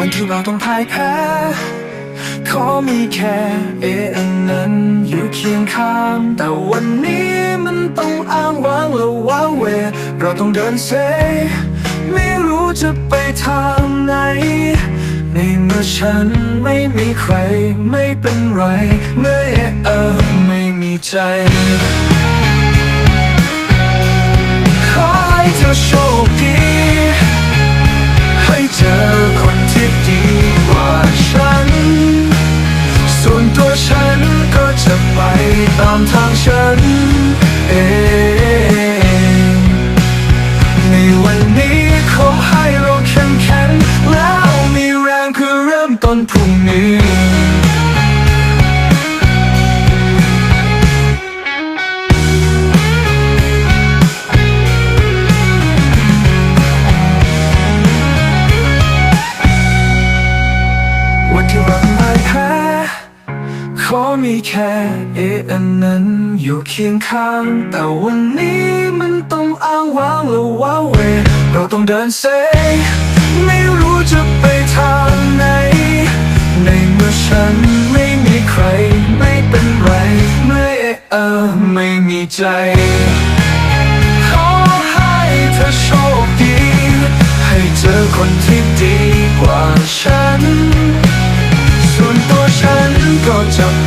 วันที่เราต้องพ่ายแพ้ขอมีแค่เออันนั้นอยู่เคียงข้าง แต่วันนี้มันต้องอ้างว้างและว้าเว เราต้องเดินเซไม่รู้จะไปทางไหน ในเมื่อฉันไม่มีใครไม่เป็นไร เมื่อเออไม่มีใจขอให้เธอ ตามทางฉันเองในวันนี้ขอให้เราเข้มแข็งแล้วมีแรงเพื่อเริ่มต้นพรุ่ง ขอมีแค่เออันนั้นอยู่เคียงข้าง แต่วันนี้มันต้องอ้างว้างและว้าเว เราต้องเดินเซไม่รู้จะไปทางไหน ในเมื่อฉันไม่มีใคร ไม่เป็นไรไม่เออไม่มีใจ ขอให้เธอโชคดี ให้เจอคนที่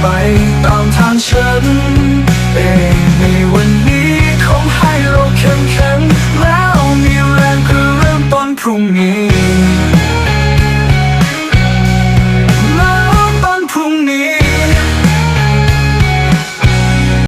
ไปตามทางฉัน